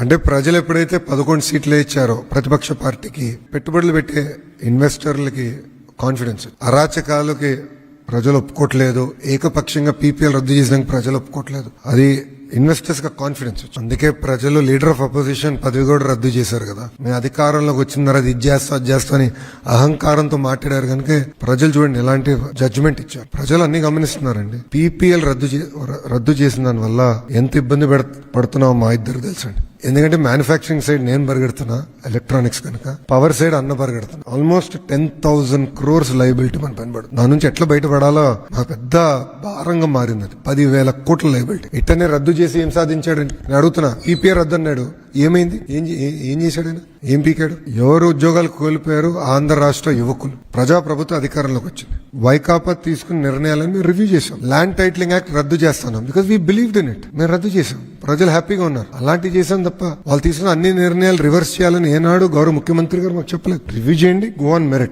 అంటే ప్రజలు ఎప్పుడైతే పదకొండు సీట్లు ఇచ్చారో ప్రతిపక్ష పార్టీకి పెట్టుబడులు పెట్టే ఇన్వెస్టర్లకి కాన్ఫిడెన్స్ అరాచకాలకి ప్రజలు ఒప్పుకోవట్లేదు ఏకపక్షంగా పీపీఎల్ రద్దు చేసినాక ప్రజలు ఒప్పుకోవట్లేదు అది ఇన్వెస్టర్స్గా కాన్ఫిడెన్స్ అందుకే ప్రజలు లీడర్ ఆఫ్ అపోజిషన్ పదవి కూడా రద్దు చేశారు కదా. మేము అధికారంలోకి వచ్చిన తర్వాత ఇది చేస్తా అది చేస్తా అని అహంకారంతో మాట్లాడారు కనుక ప్రజలు చూడండి ఎలాంటి జడ్జ్మెంట్ ఇచ్చారు. ప్రజలు అన్ని గమనిస్తున్నారండి. పీపీఎల్ రద్దు చే- రద్దు చేసిన దాని వల్ల ఎంత ఇబ్బంది పెడ- పడుతున్నామో మా ఇద్దరు తెలుసండి. ఎందుకంటే మ్యానుఫ్యాక్చరింగ్ సైడ్ నేను పరిగెడుతున్నా ఎలక్ట్రానిక్స్ కనుక. పవర్ సైడ్ అన్న పరిగెడుతున్నా. Almost ten thousand crores liability మన పనిపడు దాని నుంచి ఎట్లా బయటపడాలో మా పెద్ద భారంగా మారింది అది. పదివేల కోట్ల లైబిలిటీ ఇట్టనే రద్దు చేసి ఏం సాధించాడు? నేను అడుగుతున్నా ఈపీఆర్ రద్దు అన్నాడు. ఏమైంది? ఏం ఏం చేశాడు ఆయన? ఏం పీకాడు? ఎవరు ఉద్యోగాలు కోల్పోయారు? ఆంధ్ర రాష్ట్ర యువకులు. ప్రజా ప్రభుత్వ అధికారంలోకి వచ్చింది. వైకాపా తీసుకున్న నిర్ణయాలను మేము రివ్యూ చేసాం ల్యాండ్ టైటిలింగ్ యాక్ట్ రద్దు చేస్తున్నాం. Because we believe in it మేము రద్దు చేసాం ప్రజలు హ్యాపీగా ఉన్నారు. అలాంటివి చేసాం తప్ప వాళ్ళు తీసుకున్న అన్ని నిర్ణయాలు రివర్స్ చేయాలని ఏనాడు గౌరవ ముఖ్యమంత్రి గారు మాకు చెప్పలేదు. రివ్యూ చేయండి. Go on merit